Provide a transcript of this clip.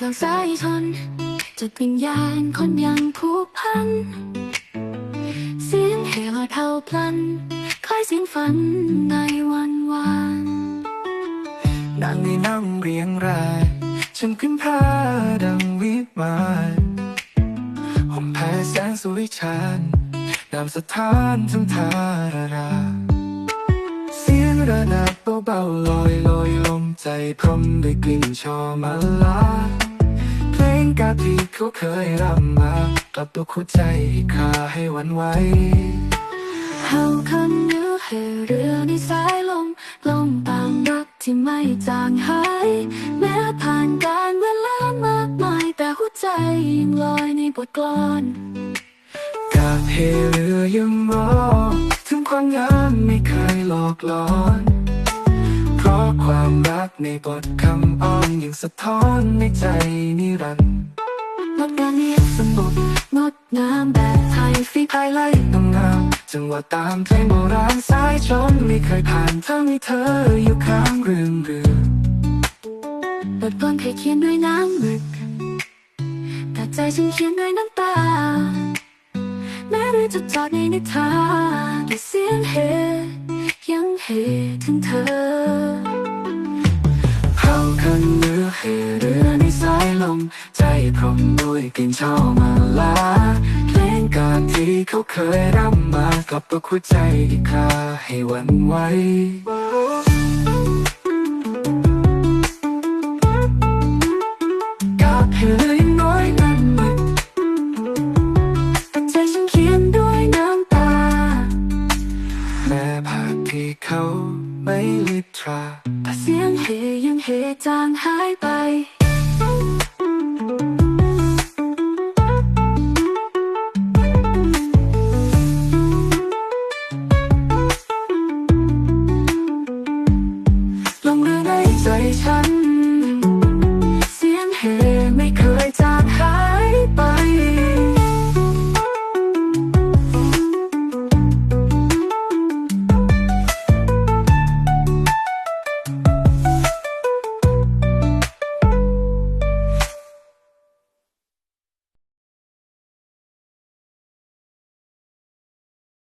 กลางสายชนจิตวิญญาณคนยังผูกพัน เสียงเฮลอยเผาพลัน คล้ายเสียงฝันในวันวานนางในนั่งเรียงรายฉันขึ้นผ้าดังวิมานห่มแพ้แสงสุริชันนามสถานทั้งทาราราเสียงระนาบเบาๆลอยลอยลมใจพรมด้วยกลิ่นชอมาลา กาที่เขาเคยรำมากลับตัวคู่ใจคาให้วันไหวเฮาคันเนื้อให้เรือในสายลมลงตามรักที่ไม่จางหาย แม้ผ่านการเวลามากมาย แต่หัวใจยังลอยในบทกลอนกาบเฮเรือยังรอถึงความงามไม่เคยหลอกหลอนเพราะความรักในบทคำอ้อนยังสะท้อนในใจนิรันดร์ งดงามเนียบสงบงดงามแบบไทยฟิกไฮไลท์ต้องงามจังหวะตามเพลงโบราณสายชนไม่เคยผ่านทั้งมีเธออยู่ข้างเรืองเรือบทกลอนเคยเขียนด้วยน้ำหมึกแต่ใจฉันเขียนด้วยน้ำตา แม้เรือจะจอดในนิทานแต่เสียงเฮยังเฮถึงเธอเฮาคัายลมใจพรมด้วยกลิ่นชอมาลาเพลงการที่เขาเคยรำมากลับตัวคู่ใจอีกคาให้วันไหวกาบเฮเรือยังน้อยนั้นมึกแต่ใจฉันเขียนด้วยน้ำตาแม้ภาพที่เขาไม่ลิตราแต่เสียงเฮยังเฮจางหายไป ใจฉัน